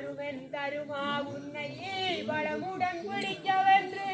தருவன் தருமா உன்னையே வளமுடன் பிடிக்கவென்று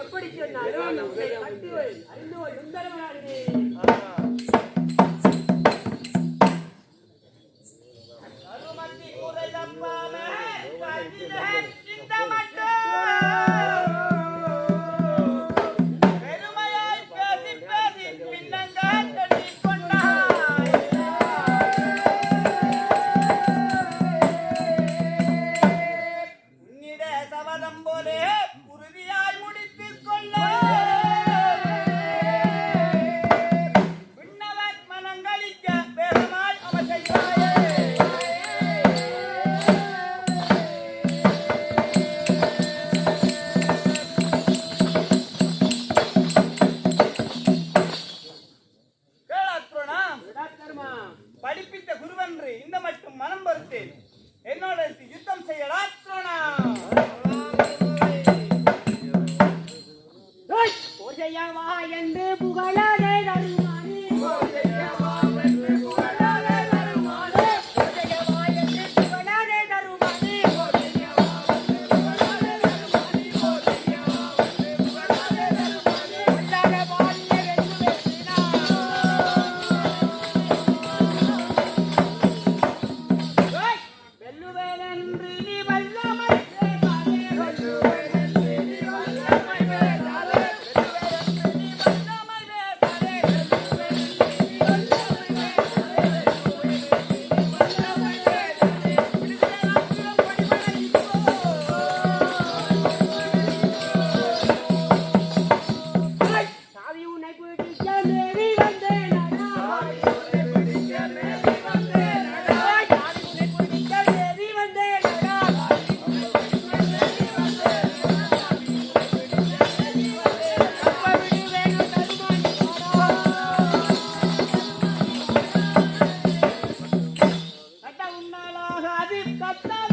எப்படி சொன்னாலும் Habib Kaptan.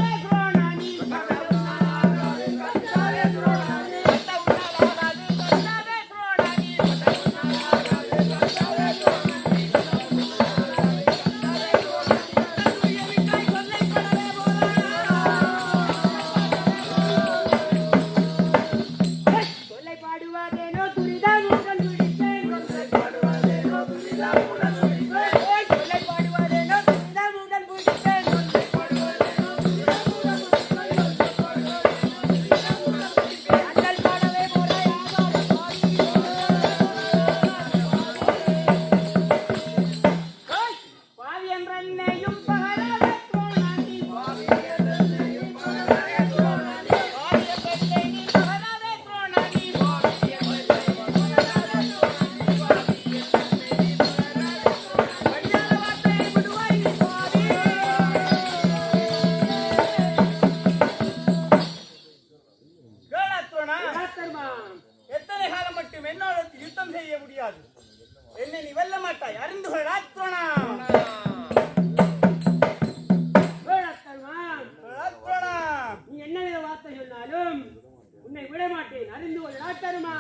என்னோட யுத்தம் செய்ய முடியாது. என்னை நீ வெல்ல மாட்டாய். அறிந்து கொள் ராத்ரோனா என்ன வித வார்த்தை சொன்னாலும் உன்னை விட மாட்டேன். அறிந்து கொள் ராத்தருமா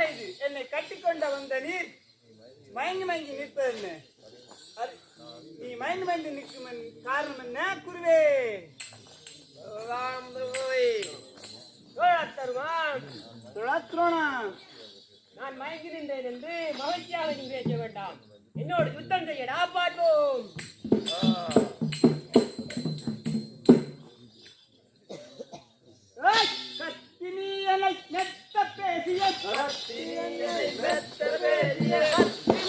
செய்து என்னை கட்டிக்கொண்ட வந்த நீர் மயங்கி மயங்கி நிற்பது என்ன நீ மயங்கி மயங்கி நிற்கும் காரணம் என்ன? குருவே. துரோணா நான் மயங்கி என்று மகிழ்ச்சியாக நீ பேச வேண்டாம். என்னோடு யுத்தம் செய்யடா பார்ப்போம் கத்தினி என்னை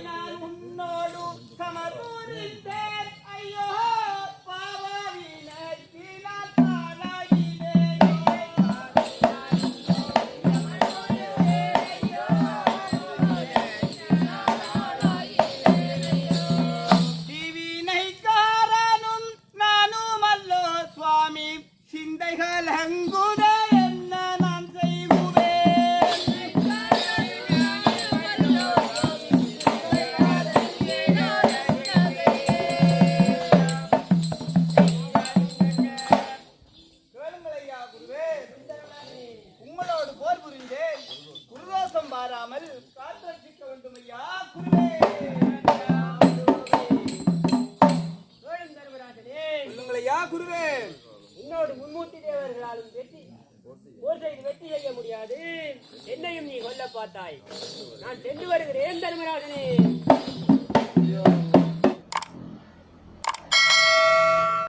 நான் உன்னோடு சமதூரில்